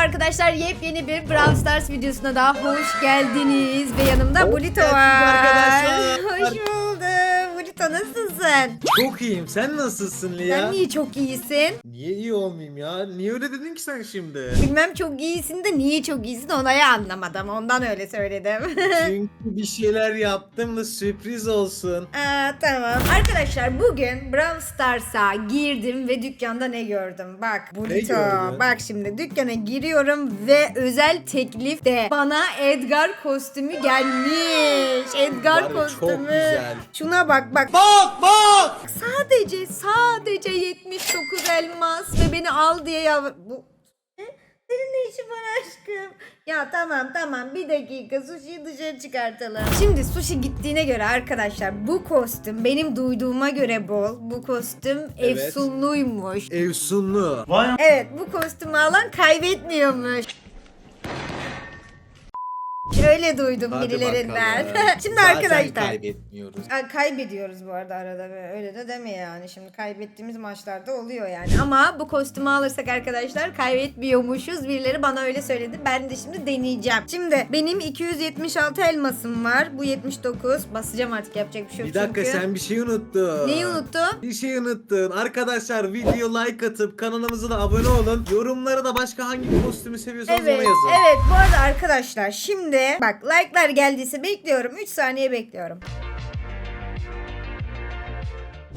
arkadaşlar yepyeni bir Brawl Stars videosuna daha hoş geldiniz ve yanımda Bulito var. Hoş buldum. Bulito nasılsın? Çok iyiyim. Sen nasılsın Lia? Sen niye çok iyisin? Niye iyi olmayayım ya? Niye öyle dedin ki sen şimdi? Bilmem çok iyisin de niye çok iyisin onayı anlamadım. Ondan öyle söyledim. Çünkü bir şeyler yaptım da sürpriz olsun. Aa, tamam. Arkadaşlar bugün Brawl Stars'a girdim ve dükkanda ne gördüm? Bak Bulito. gördün? Bak şimdi dükkana giriyorum ve özel teklif de bana Edgar kostümü gelmiş. Edgar Var ya, çok kostümü. güzel. Şuna bak bak. Bak bak! Sadece sadece 79 elmas ve beni al diye yav... Bu... Ne? Senin ne işin var aşkım? Ya tamam tamam bir dakika sushi'yi dışarı çıkartalım. Şimdi sushi gittiğine göre arkadaşlar bu kostüm benim duyduğuma göre bol. Bu kostüm Evet. efsunluymuş. Evsunlu. Evet bu kostümü alan kaybetmiyormuş. Öyle duydum Hadi birilerinden. Şimdi Zaten arkadaşlar. kaybetmiyoruz. Ay, kaybediyoruz bu arada arada ve öyle de deme yani şimdi kaybettiğimiz maçlarda oluyor yani ama bu kostümü alırsak arkadaşlar kaybetmiyormuşuz birileri bana öyle söyledi ben de şimdi deneyeceğim şimdi benim 276 elmasım var bu 79 basacağım artık yapacak bir şey yok Bir dakika çünkü. sen bir şey unuttun. neyi unuttum Bir şey unuttun. Arkadaşlar video like atıp kanalımıza da abone olun. Yorumlara da başka hangi kostümü seviyorsanız Evet, ona yazın. evet. Bu arada arkadaşlar şimdi bak like'lar geldiyse bekliyorum. 3 saniye bekliyorum.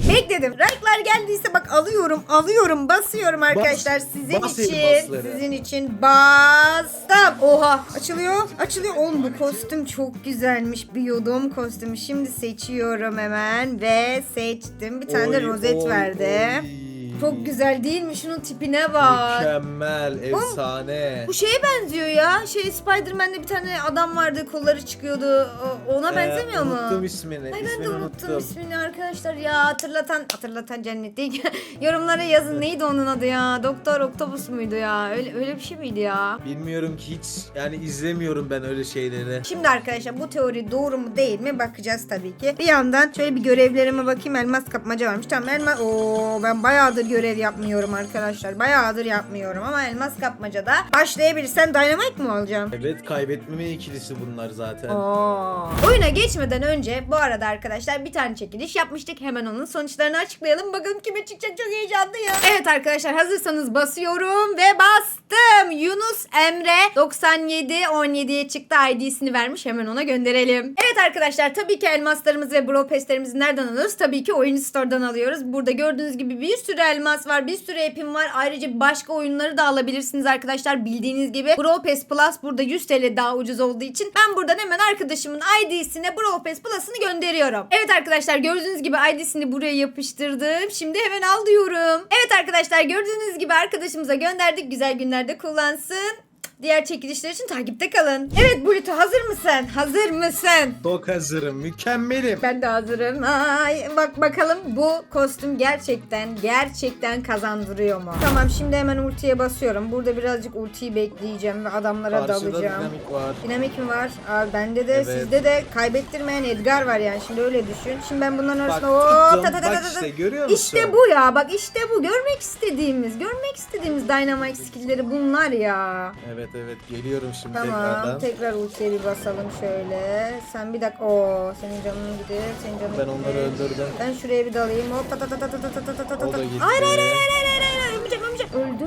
Bekledim. Like'lar geldiyse bak alıyorum, alıyorum, basıyorum arkadaşlar sizin bas için. Sizin için bastım. Oha, açılıyor. Açılıyor. Oğlum bu kostüm çok güzelmiş. Biyodom kostümü. Şimdi seçiyorum hemen ve seçtim. Bir tane de Oy, rozet oy, verdi. oy. Çok güzel değil mi? Şunun tipine bak. Mükemmel, efsane. Bu şeye benziyor ya. Şey Spider-Man'de bir tane adam vardı kolları çıkıyordu. O- Ona Ee, benzemiyor mu? Unuttum ismini. Ay ben ismini de unuttum ismini arkadaşlar ya hatırlatan hatırlatan cennet değil yorumlara yazın neydi onun adı ya Doktor Octopus muydu ya öyle öyle bir şey miydi ya Bilmiyorum ki hiç yani izlemiyorum ben öyle şeyleri. Şimdi arkadaşlar bu teori doğru mu değil mi bakacağız tabii ki. Bir yandan şöyle bir görevlerime bakayım elmas kapmaca varmış. Tamam elmas Oo ben bayağıdır görev yapmıyorum arkadaşlar. Bayağıdır yapmıyorum ama elmas kapmacada başlayabilirsen dynamite mi alacağım? Evet kaybetmeme ikilisi bunlar zaten. Oo. Oyuna geçmeden önce bu arada arkadaşlar bir tane çekiliş yapmıştık. Hemen onun sonuçlarını açıklayalım. Bakalım kime çıkacak çok heyecanlıyım. Evet arkadaşlar hazırsanız basıyorum ve bastım. Yunus Emre 97 17'ye çıktı ID'sini vermiş. Hemen ona gönderelim. Evet arkadaşlar tabii ki elmaslarımızı ve bro pestlerimizi nereden alıyoruz? Tabii ki oyun store'dan alıyoruz. Burada gördüğünüz gibi bir sürü elmas var. Bir sürü epim var. Ayrıca başka oyunları da alabilirsiniz arkadaşlar. Bildiğiniz gibi Bro Pass Plus burada 100 TL daha ucuz olduğu için ben buradan hemen arkadaşımın ID'sine Bro Pass Plus'ını gönderiyorum. Evet arkadaşlar gördüğünüz gibi ID'sini buraya yapıştırdım. Şimdi hemen al diyorum. Evet arkadaşlar gördüğünüz gibi arkadaşımıza gönderdik. Güzel günlerde kullansın. Diğer çekilişler için takipte kalın. Evet Bulut'u hazır mısın? Hazır mısın? Çok hazırım. Mükemmelim. Ben de hazırım. Ay, bak bakalım bu kostüm gerçekten gerçekten kazandırıyor mu? Tamam şimdi hemen ultiye basıyorum. Burada birazcık ultiyi bekleyeceğim ve adamlara Karşıda dalacağım. dinamik var. Dinamik mi var? Abi bende de Evet. sizde de kaybettirmeyen Edgar var yani. Şimdi öyle düşün. Şimdi ben bunların Bak arasında hop, tuttum. ta ta ta ta Bak ta. işte görüyor musun? İşte bu ya bak işte bu görmek istediğimiz görmek istediğimiz Dynamite skill'leri bunlar ya. Evet evet geliyorum şimdi Tamam tekrardan. tekrar ultiye bir basalım şöyle. Sen bir dakika o senin canın gidiyor senin canın Ben onları gidiyor. öldürdüm. Ben şuraya bir dalayım. Hop ta ta ta ta ta ta ta ta ta ta O da gitti. Hayır hayır hayır hayır hayır hayır ölmeyeceğim ölmeyeceğim. Öldüm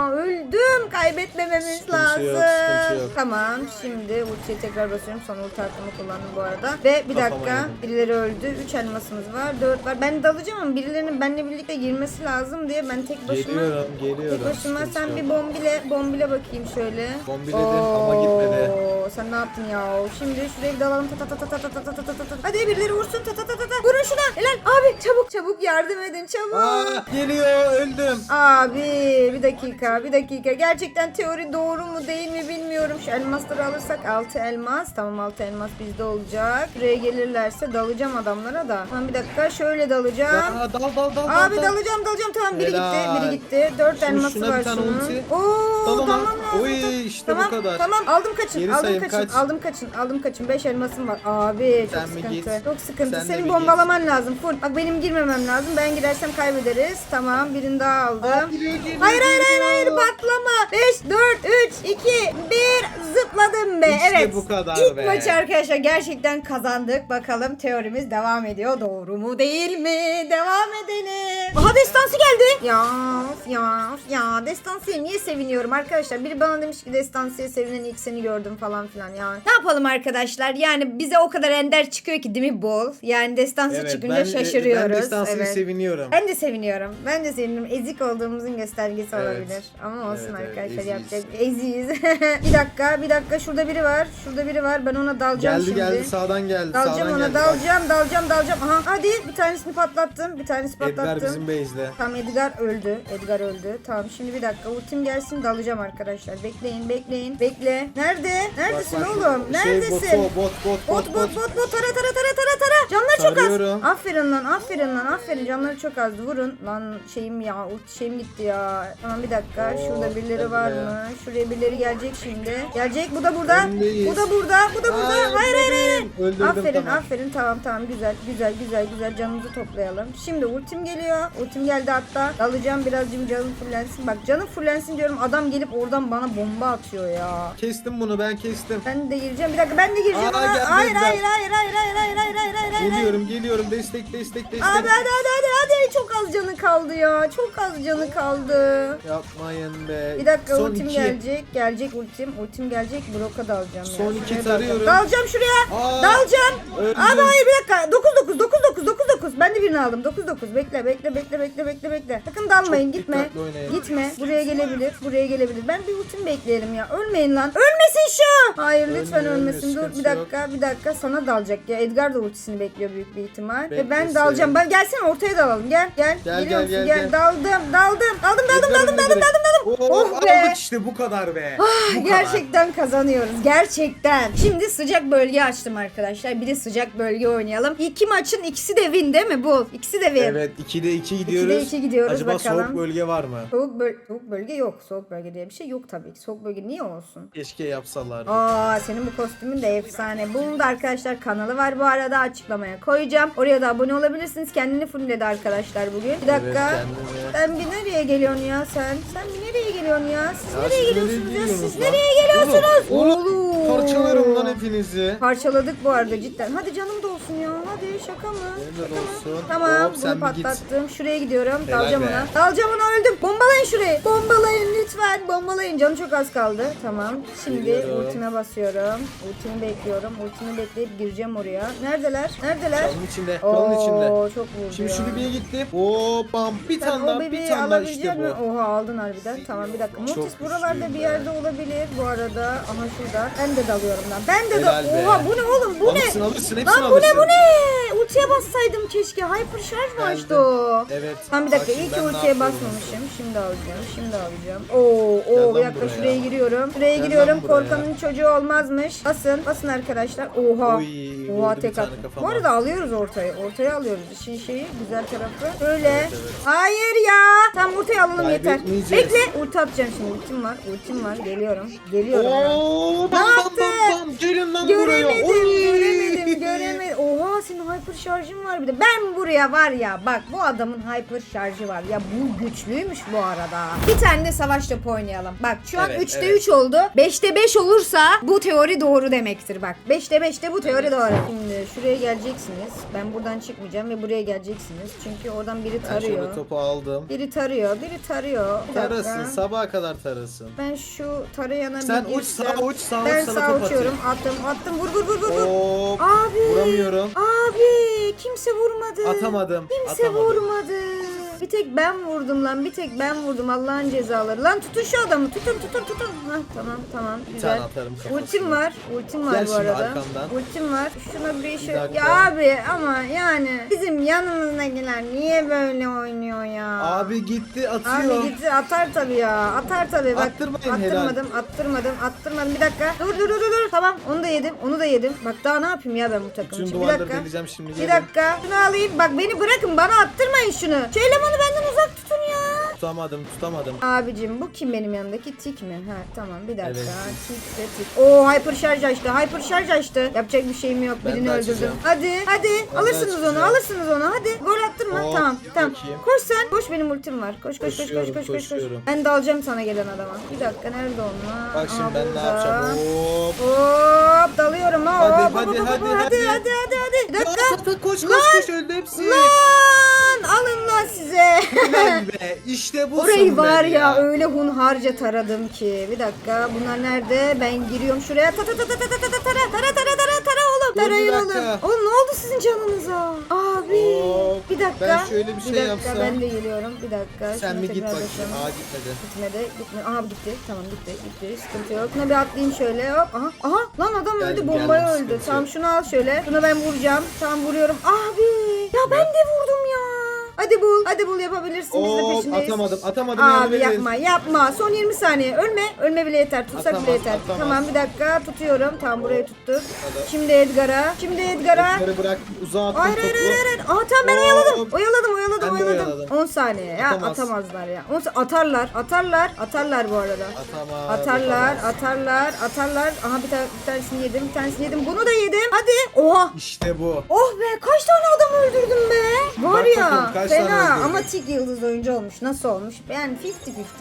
ya öldüm. Kaybetmememiz Sıkıntı lazım. yok, sıkıntı yok. Tamam şimdi ultiye tekrar basıyorum. Son ulti hakkımı kullandım bu arada. Ve bir Kafama dakika yedim. birileri öldü. 3 elmasımız var 4 var. Ben dalacağım ama birilerinin benimle birlikte girmesi lazım diye ben tek başıma Geliyorum geliyorum. Tek başıma sen bir bombile bombile bakayım şöyle. Bombiledim ama gitmedi. Sen ne yaptın ya? Şimdi şuraya bir dalalım. Ta ta ta ta ta ta ta ta ta ta ta. Hadi birileri vursun. Ta ta ta ta ta. Vurun şuna. Helal. Abi çabuk çabuk yardım edin çabuk. Aa, geliyor öldüm. Abi bir dakika bir dakika. Gerçekten teori doğru mu değil mi bilmiyorum. Şu elmasları alırsak 6 elmas. Tamam 6 elmas bizde olacak. Buraya gelirlerse dalacağım adamlara da. Tamam bir dakika şöyle dalacağım. Aa, dal dal dal dal. Abi dal. dalacağım dalacağım tamam biri gitti Helal. biri gitti. 4 Şunu- elması şuna var bir tane şunun. ulti. Oo tamam lazım. Oy işte Tamam bu kadar. tamam aldım kaçın Geri aldım kaçın kaç? aldım kaçın aldım kaçın 5 elmasım var abi çok Sen mi sıkıntı git? çok sıkıntı Sen de senin bir bombalaman lazım full bak benim girmemem lazım ben girersem kaybederiz tamam birini daha aldım Aa, geliyor, geliyor, hayır hayır hayır geliyor. hayır patlama 5 4 3 2 1 Hayır zıpladım be evet bu kadar İlk be. maçı arkadaşlar gerçekten kazandık bakalım teorimiz devam ediyor doğru mu değil mi devam edelim aha destansı geldi ya of ya of ya destansıya niye seviniyorum arkadaşlar biri bana demiş ki destansıya sevinen ilk seni gördüm falan filan ya ne yapalım arkadaşlar yani bize o kadar ender çıkıyor ki değil mi bol yani destansı Evet, çıkınca ben, şaşırıyoruz Ben destansıyı evet. seviniyorum. Ben de seviniyorum. Ben de seviniyorum. Ezik olduğumuzun göstergesi Evet. olabilir. Ama olsun Evet, evet, arkadaşlar eziyiz. yapacak. Eziyiz. bir dakika, bir dakika. Şurada biri var. Şurada biri var. Ben ona dalacağım Geldi şimdi. geldi sağdan geldi. Dalacağım sağdan ona, geldi. dalacağım, dalacağım, dalacağım. Aha, hadi bir tanesini patlattım. Bir tanesini Bak, Edgar patlattım. bizim base'de. Tamam Edgar öldü. Edgar öldü. Tamam şimdi bir dakika. Ultim gelsin dalacağım arkadaşlar. Bekleyin, bekleyin. Bekle. Nerede? Neredesin Bak, oğlum? şey, Neredesin? bot, bot, bot, Bot bot bot bot tara tara tara tara tara. Canlar çok Tarıyorum. az. Aferin lan aferin lan aferin. Canları çok az. Vurun. Lan şeyim ya ulti şeyim gitti ya. Tamam bir dakika. Oo, Şurada birileri var mı? Şuraya birileri gelecek şimdi. Gelecek. Bu da burada. Öndeyiz. Bu da burada. Bu da burada. Hayır hayır hayır. hayır. Aferin tamam. aferin tamam tamam güzel güzel güzel güzel canımızı toplayalım. Şimdi ultim geliyor. Ultim geldi hatta. Dalacağım birazcık canım fullensin. Bak canım fullensin diyorum adam gelip oradan bana bomba atıyor ya. Kestim bunu ben kestim. Ben de gireceğim. Bir dakika ben de gireceğim. Aa, hayır, geldi. hayır hayır hayır hayır hayır hayır hayır hayır hayır. Geliyorum geliyorum destek destek destek. Abi hadi hadi hadi hadi çok az canı kaldı ya. Çok az canı kaldı. Yapmayın be. Bir dakika Son ultim iki. gelecek. Gelecek ultim. Ultim gelecek. Bloka dalacağım ya. Son iki tarıyorum. Dalacağım şuraya. Aa, Dalacağım. öldüm. Hayır bir dakika. 9 9 9 9 9 9. Ben de birini aldım. 9 9. Bekle bekle bekle bekle bekle bekle. Sakın dalmayın Çok gitme. dikkatli oynayın. Gitme. Buraya gelebilir. Buraya gelebilir. Ben bir ultim bekleyelim ya. Ölmeyin lan. Ölmesin şu. Hayır lütfen Ölmüyor, ölmesin. ölmüyor. Dur bir Sıkıntı dakika. Bir dakika sana dalacak ya. Edgar da ultisini bekliyor büyük bir ihtimal. Ve ben Beklesin. dalacağım. Ben gelsene ortaya dalalım. Gel gel. Gel, Geliyor gel, musun? gel, gel. Daldım. Daldım. Daldım. Daldım daldım Edgar daldım önde daldım direkt. daldım daldım. Oo, Oh be. aldık işte bu kadar be. Bu kadar. Gerçekten kazanıyoruz. Gerçekten. Şimdi sıcak bölge açtım arkadaşlar. Bir de sıcak bölge oynayalım. İki maçın ikisi de win değil mi bu? İkisi de win. Evet 2'de 2 gidiyoruz. 2'de 2 gidiyoruz Acaba bakalım. soğuk bölge var mı? Soğuk, böl soğuk bölge yok. Soğuk bölge diye bir şey yok tabii ki. Soğuk bölge niye olsun? Keşke yapsalar. Aa senin bu kostümün de efsane. Bunun da arkadaşlar kanalı var bu arada açıklamaya koyacağım. Oraya da abone olabilirsiniz. Kendini fullledi arkadaşlar bugün. Bir dakika. Evet, kendine. sen bir nereye geliyorsun ya sen? Sen bir nereye geliyorsun ya? Siz Ya nereye geliyorsunuz ya? Siz lan? nereye geliyorsunuz? Oğlum, Oğlum. Parçalarım lan hepinizi. Parçaladık bu arada cidden. Hadi canım da olsun ya. Hadi şaka mı? Şaka mı? Olsun. Tamam Hop, sen bunu bir git. patlattım. Şuraya gidiyorum. Helal Dalacağım be. ona. Dalacağım ona öldüm. Bombalayın şurayı. Bombalayın lütfen. Bombalayın. Canı çok az kaldı. Tamam. Şimdi Geliyorum. ultime basıyorum. Ultimi bekliyorum. Ultimi bekleyip gireceğim oraya. Neredeler? Neredeler? Çalın içinde. Çalın içinde. Oo çok vurdu Şimdi ya. şu bebeğe gittim. Bam. Bir Sen tane o daha bebeği bir tane daha alabilecek işte bu. Oha aldın harbiden. Tamam bir dakika. Çok Mortis buralarda bir yerde olabilir bu arada. Aha şurada. Ben de dalıyorum lan. Ben de Helal be. Oha bu ne oğlum? Bu ne? Alırsın alırsın hepsini Lan bu alırsın. ne bu ne? Ultiye bassaydım keşke. Hyper şarj mı açtı o? Evet. Tamam bir dakika. İyi ki ultiye basmamışım. Şimdi alacağım. Şimdi alacağım. Oo, oo bir dakika şuraya giriyorum. Şuraya Gel giriyorum. buraya. Korkanın çocuğu olmazmış. Basın. Basın arkadaşlar. Oha. Oy, Oha vurdu bir tek tane at. Bu arada alıyoruz ortayı. Ortaya alıyoruz. İşin şeyi güzel tarafı. Evet. Hayır ya. Tam ortaya alalım yeter. Kaybetmeyeceğiz. Bekle. Ulti atacağım şimdi. Ultim var. Ultim var. Geliyorum. Geliyorum. ben. Oo, bam bam bam bam. Gelin lan buraya. Göremedim. Göremedim, göremedim. Oha senin hyper şarjın var bir de. Ben buraya var ya bak bu adamın hyper şarjı var. Ya bu güçlüymüş bu arada. Bir tane de savaş topu oynayalım. Bak şu an Evet, 3'te evet. 3 oldu. 5'te 5 olursa bu teori doğru demektir bak. 5'te 5'te bu teori doğru. Şimdi şuraya geleceksiniz. Ben buradan çıkmayacağım ve buraya geleceksiniz. Çünkü oradan biri Ben şöyle tarıyor. topu aldım. Biri tarıyor, biri tarıyor. Bir dakika. Tarasın sabaha kadar tarasın. Ben şu tarayana Sen bir uç girsem. sağa uç sağa Ben uç sana sağ top uçuyorum. Attım, attım. Vur vur vur vur. vur. Hop. Abi. Vuramıyorum. Abi kimse vurmadı. Atamadım. Kimse atamadım. vurmadı. Bir tek ben vurdum lan. Bir tek ben vurdum. Allah'ın cezaları. Lan tutun şu adamı. Tutun tutun tutun. Hah tamam tamam. Bir Güzel. tane atarım kafasına. Ultim var. Ultim var Gel bu şimdi arada. arkamdan. Ultim var. Şuna bir şey. dakika. Ya abi ama yani bizim yanımızdakiler niye böyle oynuyor ya? Abi gitti atıyor. Abi gitti atar tabii ya. Atar tabii. Bak, Attırmayın attırmadım, attırmadım, attırmadım. Bir dakika. Dur dur dur dur. Tamam onu da yedim. Onu da yedim. Bak daha ne yapayım ya ben bu. Bütün için. Bir duvarları dakika. şimdi. Bir dakika. Şunu alayım. Bak beni bırakın. Bana attırmayın şunu. Şu elemanı benden uzak tutun ya. Tutamadım tutamadım. Abicim bu kim benim yanındaki tik mi? Ha tamam bir dakika. Evet. Tik de tik. Oo hyper şarj açtı. Hyper şarj açtı. Yapacak bir şeyim yok. Ben Birini de öldürdüm. açacağım. Hadi hadi Ben de alırsınız onu açacağım. alırsınız onu hadi. Gol attırma. Hop, tamam tamam. bakayım. Koş sen. Koş benim ultim var. Koş koş koş koş Koşuyorum, koş koş. koş. koşuyorum. Ben dalacağım sana gelen adama. Bir dakika nerede onlar? Bak şimdi Aha, ben ne burada. yapacağım? Hop. Hop dalıyorum ha. Hadi, Hop, hadi, hop, hop, hadi, hop, hadi. hadi hadi hadi hadi dakika. Ya, koş koş koş öldü hepsi. Lan alın lan size. Lan be işte bu Orayı var ya, ya öyle hunharca taradım ki. Bir dakika bunlar nerede? Ben giriyorum şuraya. Ta ta ta ta ta ta ta tara tara tara tara tara oğlum. Tarayın oğlum. Oğlum ne oldu sizin canınıza? Aa Abi. Hop. Bir dakika. Ben şöyle bir şey dakika, yapsam. Ben de geliyorum. Bir dakika. Sen Şunu bir git bakayım. Aa gitmedi. Gitmedi, gitmedi. Aha gitti. Tamam gitti, gitti. Sıkıntı yok. Şuna bir atlayayım şöyle. Hop. Aha. Aha. Lan adam öldü. Geldim, Bombaya geldim, öldü. Tamam şunu al şöyle. Şunu ben vuracağım. Tamam vuruyorum. Abi. Ya ben de vurdum. Hadi bul. Hadi bul yapabilirsin. Biz de Hop peşindeyiz. atamadım. Atamadım yardım Abi edin. yapma yapma. Son 20 saniye. Ölme. Ölme bile yeter. Tutsak Atamaz, bile yeter. atamaz. Tamam bir dakika tutuyorum. Tam burayı tuttuk. Hadi. Şimdi Edgar'a. Şimdi Edgar'a. Ekleri bırak uzağa attım Hayır hayır topu. hayır hayır. Tamam ben Hop. oyaladım. Oyaladım oyaladım Ben de oyaladım. oyaladım. 10 saniye ya Atamaz. atamazlar ya. 10 sa- atarlar. Atarlar. Atarlar bu arada. Atamaz. Atarlar, atamaz. atarlar, atarlar. Aha bir, tane, bir tanesini yedim, bir tanesini yedim. Bunu da yedim. Hadi. Oha. İşte bu. Oh be kaç tane adam öldürdüm be. Var Bak ya bakalım kaç fena ama tik yıldız oyuncu olmuş. Nasıl olmuş? Yani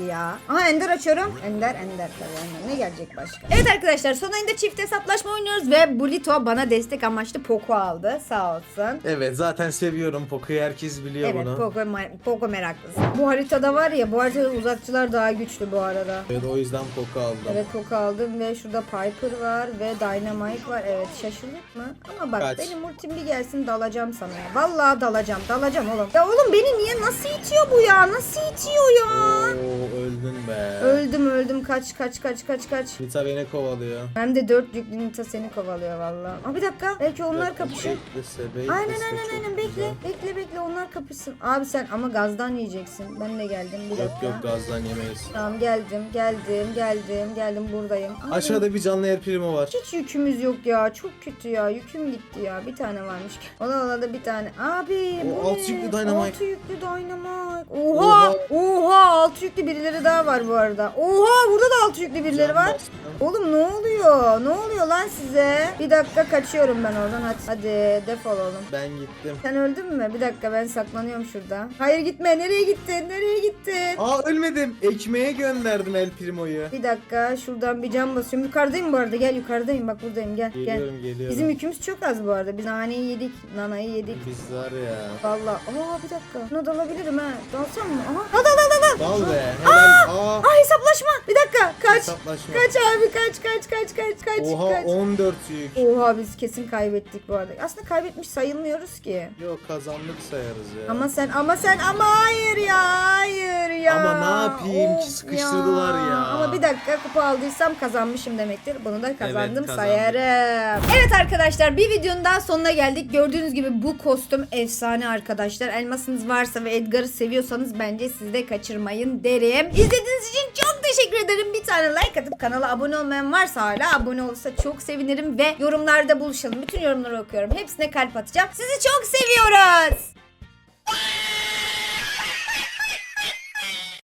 50-50 ya. Aha Ender açıyorum. Ender Ender tabii. Ender. Ne gelecek başka? Evet arkadaşlar son ayında çift hesaplaşma oynuyoruz ve Bulito bana destek amaçlı Poco aldı. Sağ olsun. Evet zaten seviyorum Poco'yu herkes biliyor Evet bunu. Poco, ma- Poco meraklısı. Bu haritada var ya bu haritada uzakçılar daha güçlü bu arada. Evet o yüzden Poco aldım. Evet Poco aldım ve şurada Piper var ve Dynamite var. Evet şaşırdık mı? Ama bak Kaç? benim ultim bir gelsin dalacağım sana ya. Vallahi dalacağım dalacağım oğlum. Ya oğlum beni niye nasıl itiyor bu ya? Nasıl itiyor ya? Oo öldün be. Öldüm öldüm kaç kaç kaç kaç kaç. Nita beni kovalıyor. Hem de dört yüklü Nita seni kovalıyor vallahi. Aa bir dakika belki onlar Bekle, kapışır. beklese, beklese Aynen aynen aynen güzel. bekle bekle bekle onlar kapışsın. Abi sen ama gazdan yiyeceksin. Ben de geldim bir Yok dakika. yok gazdan yemeyiz. Tamam geldim geldim geldim geldim buradayım. Abi, Aşağıda bir canlı yer primo var. Hiç yükümüz yok ya. Çok kötü ya. Yüküm gitti ya. Bir tane varmış. Ona da bir tane. Abi O bu altı ne? yüklü Dynamite kötü yüklü de oynamak. Oha! Oha! Altı yüklü birileri daha var bu arada. Oha burada da altı yüklü birileri var. Oğlum ne oluyor? Ne oluyor lan size? Bir dakika kaçıyorum ben oradan. Hadi, hadi defol oğlum. Ben gittim. Sen öldün mü? Bir dakika ben saklanıyorum şurada. Hayır gitme. Nereye gittin? Nereye gittin? Aa ölmedim. Ekmeğe gönderdim El Primo'yu. Bir dakika şuradan bir cam basıyorum. Yukarıdayım bu arada. Gel yukarıdayım. Bak buradayım. Gel gel. Geliyorum geliyorum. Bizim yükümüz çok az bu arada. Biz naneyi yedik. Nanayı yedik. Biz var ya. Valla. Aa bir dakika. Buna dalabilirim ha. Dalsam mı? Aha. Dal dal dal dal. dal. Dal be. Helal. Aa. Aa hesaplaşma. Bir dakika. Kaç. Hesaplaşma. Kaç abi kaç kaç kaç kaç kaç Oha kaç. 14 yük. Oha biz kesin kaybettik bu arada. Aslında kaybetmiş sayılmıyoruz ki. Yok kazandık sayarız ya. Ama sen ama sen ama hayır ya hayır ya. Ama ne yapayım ki sıkıştırdılar ya. Ama bir dakika kupa aldıysam kazanmışım demektir. Bunu da kazandım kazandık. sayarım. Evet arkadaşlar bir videonun daha sonuna geldik. Gördüğünüz gibi bu kostüm efsane arkadaşlar. Elmasınız varsa ve Edgar'ı seviyorsanız bence siz de kaçırmayın derim. İzlediğiniz için çok teşekkür ederim. Bir tane like atıp kanala abone olmayan varsa hala abone olursa çok sevinirim ve yorumlarda buluşalım. Bütün yorumları okuyorum. Hepsine kalp atacağım. Sizi çok seviyoruz.